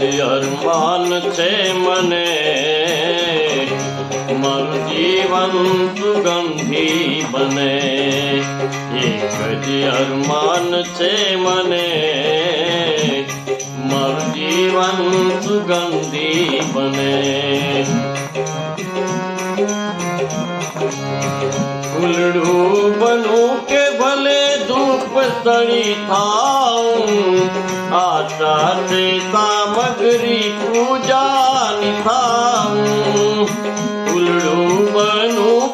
જ અરમાન છે મને. મારું જીવન સુગંધી બને. એક જ અરમાન છે મને. મારું જીવન સુગંધી બને. કે ભલે ધૂપ સળી થાઉં. આશા તે સામગ્રી પૂજાની થાઉં.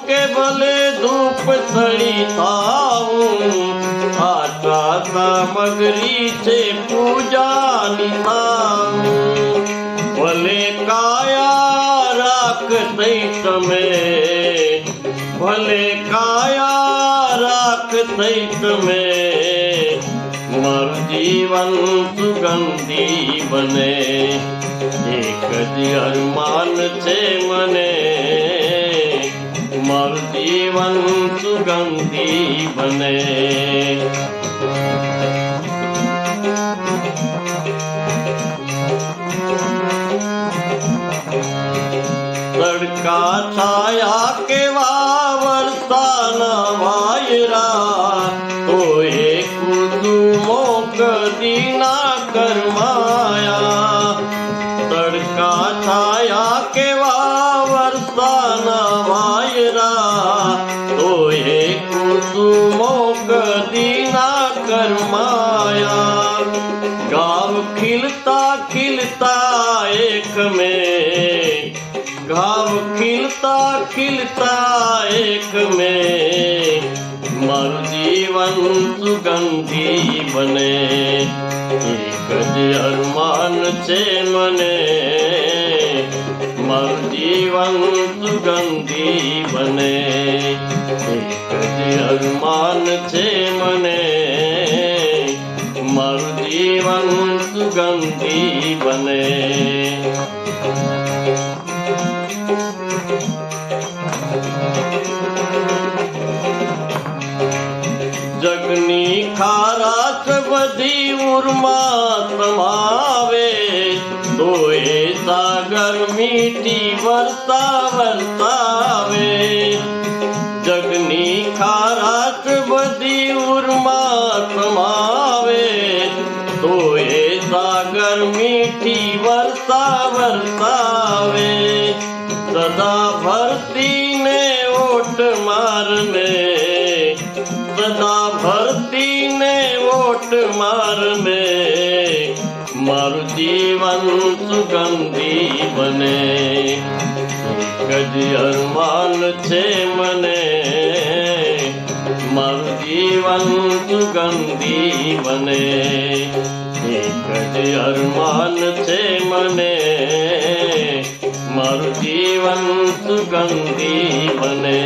કે ભલે ધૂપ સળી થાઉં. આશા સામગ્રી છે પૂજાની થાઉં. ભલે કાયા રાખ તમે, ભલે કાયા રાખ થઈ તમે મારું જીવન સુગંધી બને એક જ અરમાન છે મને મારું જીવન સુગંધી બને તડકા છાયા કેવા વરસાના વાયરા ના કરમાયા ગાવ ખીલતા ખીલતા એક મે. ગાવ ખીલતા ખીલતા એક મે. મારું જીવન સુગંધી બને. એક જ અરમાન છે મને. મારું જીવન સુગંધી બને. એક જ અરમાન છે જીવન સુગંધી બને. જગની ખારાત બધી ઉર્મા સમાવે તો એ સાગર મીઠી વરસા વરસાવે વરસા વરસાવે સદા ભરતીને ઓટ મારને સદા ભરતીને ઓટ મારને, મારું જીવન સુગંધી બને. ગજ અરમાન છે મને, મારું જીવન સુગંધી બને. એક જ અરમાન છે મને. મારું જીવન સુગંધી બને.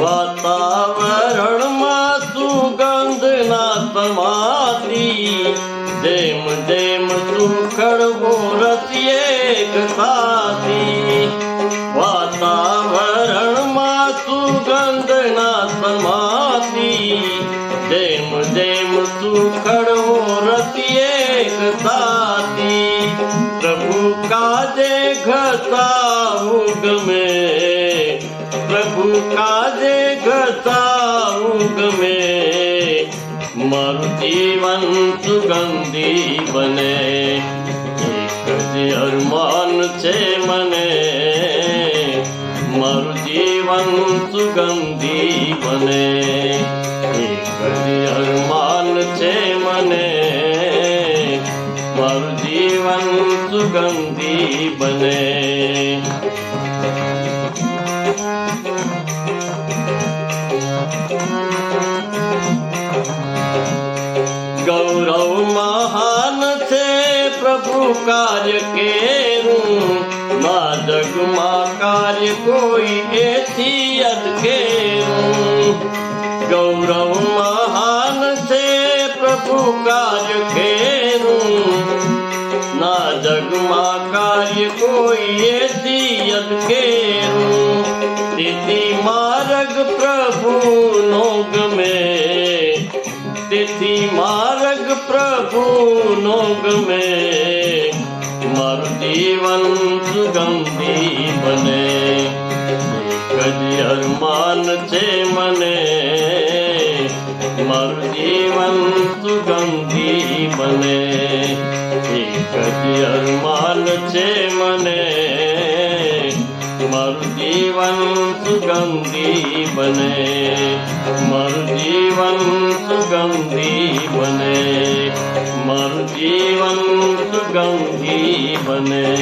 વાતાવરણમાં સુગંધ ના સમાતી જેમ જેમ સુખડવો રસિયે ખાતી સુગંધ સમાતી જેમ જેમ સુખડવો રસિયે ખાતી પ્રભુ કાજે ઘસાવું ગમે, પ્રભુ કાજે ઘસાવું ગમે. મારું સુગંધી બને, એક જ અરમાન છે મને. જીવન સુગંધી બને. એક છે મને. મારું જીવન સુગંધી બને. ગૌરવ મહાન છે પ્રભુ કાર્ય કેરું મા જગમાં કાર્ય કોઈ એથી અદકેરું ગૌરવ મહાન છે પ્રભુ કાર્ય કેરું જગમાં કાર્ય કોઈ એથી અદકેરું તેથી માર્ગ પ્રભુનો ગમે, તેથી માર્ગ પ્રભુનો ગમે. છે મને. મારું જીવન સુગંધી બને. એક જ અરમાન છે મને. મારું જીવન સુગંધી બને. મારું જીવન સુગંધી બને. મારું જીવન સુગંધી બને.